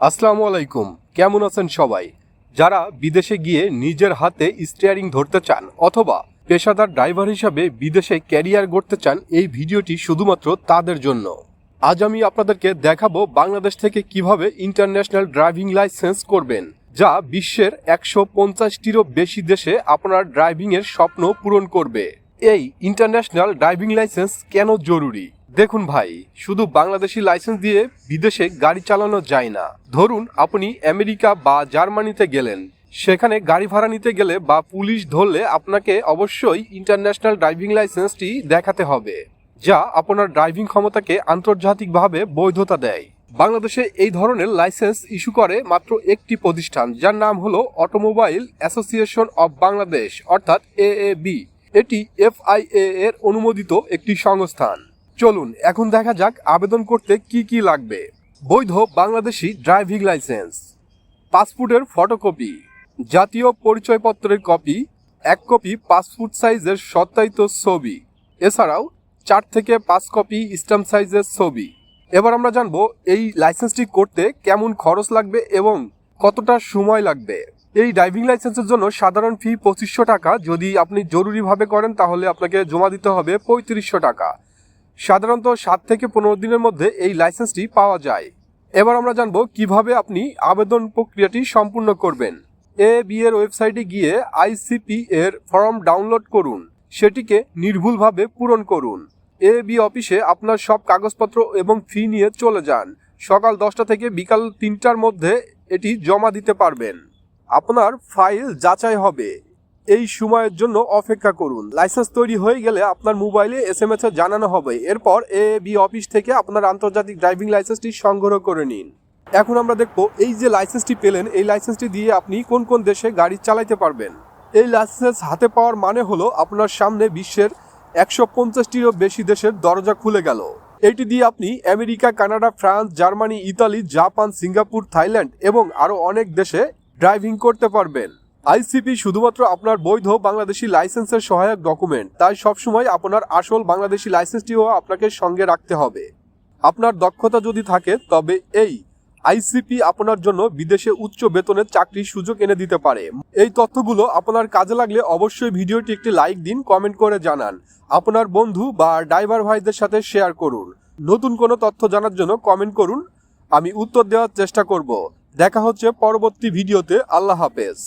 আসসালামু আলাইকুম। কেমন আছেন সবাই? যারা বিদেশে গিয়ে নিজের হাতে স্টিয়ারিং ধরতে চান অথবা পেশাদার ড্রাইভার হিসাবে বিদেশে ক্যারিয়ার গড়তে চান, এই ভিডিওটি শুধুমাত্র তাদের জন্য। আজ আমি আপনাদেরকে দেখাবো বাংলাদেশ থেকে কীভাবে ইন্টারন্যাশনাল ড্রাইভিং লাইসেন্স করবেন, যা বিশ্বের একশো পঞ্চাশটিরও বেশি দেশে আপনার ড্রাইভিংয়ের স্বপ্ন পূরণ করবে। এই ইন্টারন্যাশনাল ড্রাইভিং লাইসেন্স কেন জরুরি? দেখুন ভাই, শুধু বাংলাদেশি লাইসেন্স দিয়ে বিদেশে গাড়ি চালানো যায় না। ধরুন আপনি আমেরিকা বা জার্মানিতে গেলেন। সেখানে গাড়ি ভাড়া নিতে গেলে বা পুলিশ ধরলে আপনাকে অবশ্যই ইন্টারন্যাশনাল ড্রাইভিং লাইসেন্সটি দেখাতে হবে, যা আপনার ড্রাইভিং ক্ষমতাকে আন্তর্জাতিকভাবে বৈধতা দেয়। বাংলাদেশে এই ধরনের লাইসেন্স ইস্যু করে মাত্র একটি প্রতিষ্ঠান, যার নাম হলো অটোমোবাইল অ্যাসোসিয়েশন অব বাংলাদেশ, অর্থাৎ এএবি। এটি এফআইএ এর অনুমোদিত একটি সংস্থান। চলুন, এখন দেখা যাক আবেদন করতে কি কি লাগবে। বৈধ বাংলাদেশি ড্রাইভিং লাইসেন্স, পাসপোর্টের ফটোকপি, জাতীয় পরিচয়পত্রের কপি, এক কপি পাসপোর্ট সাইজের সত্যায়িত ছবি, এছাড়াও চার থেকে পাঁচ কপি স্ট্যাম্প সাইজের ছবি। এবার আমরা জানব এই লাইসেন্সটি করতে কেমন খরচ লাগবে এবং কতটা সময় লাগবে। এই ড্রাইভিং লাইসেন্সের জন্য সাধারণ ফি পঁচিশশো টাকা, যদি আপনি জরুরিভাবে করেন তাহলে আপনাকে জমা দিতে হবে পঁয়ত্রিশশো টাকা। সাধারণত সাত থেকে পনেরো দিনের মধ্যে এই লাইসেন্সটি পাওয়া যায়। এবার আমরা জানব কীভাবে আপনি আবেদন প্রক্রিয়াটি সম্পূর্ণ করবেন। এ বি এর ওয়েবসাইটে গিয়ে আইসিপি এর ফর্ম ডাউনলোড করুন। সেটিকে নির্ভুলভাবে পূরণ করুন। এ বি অফিসে আপনার সব কাগজপত্র এবং ফি নিয়ে চলে যান। সকাল দশটা থেকে বিকাল তিনটার মধ্যে এটি জমা দিতে পারবেন। আপনার ফাইল যাচাই হবে। এই সময়ের জন্য অপেক্ষা করুন। লাইসেন্স তৈরি হয়ে গেলে আপনার মোবাইলে এস এম জানানো হবে। এরপর এ, বি অফিস থেকে আপনার আন্তর্জাতিক ড্রাইভিং লাইসেন্সটি সংগ্রহ করে নিন। এখন আমরা দেখব এই যে লাইসেন্সটি পেলেন, এই লাইসেন্সটি দিয়ে আপনি কোন কোন দেশে গাড়ি চালাইতে পারবেন। এই লাইসেন্স হাতে পাওয়ার মানে হলো আপনার সামনে বিশ্বের একশো পঞ্চাশটিরও বেশি দেশের দরজা খুলে গেল। এটি দিয়ে আপনি America, Canada, France, Germany, Italy, Japan, Singapore, Thailand এবং আরও অনেক দেশে ড্রাইভিং করতে পারবেন। আইসিপি শুধুমাত্র আপনার বৈধ বাংলাদেশি লাইসেন্সের সহায়ক ডকুমেন্ট। তাই সবসময় আপনার আসল বাংলাদেশি লাইসেন্সটিও আপনাকে সঙ্গে রাখতে হবে। আপনার দক্ষতা যদি থাকে, তবে এই আইসিপি আপনার জন্য বিদেশে উচ্চ বেতনের চাকরির সুযোগ এনে দিতে পারে। এই তথ্যগুলো আপনার কাজে লাগলে অবশ্যই ভিডিওটি একটি লাইক দিন, কমেন্ট করে জানান। আপনার বন্ধু বা ড্রাইভার ভাইদের সাথে শেয়ার করুন। নতুন কোনো তথ্য জানার জন্য কমেন্ট করুন। আমি উত্তর দেওয়ার চেষ্টা করব। দেখা হচ্ছে পরবর্তী ভিডিওতে। আল্লাহ হাফেজ।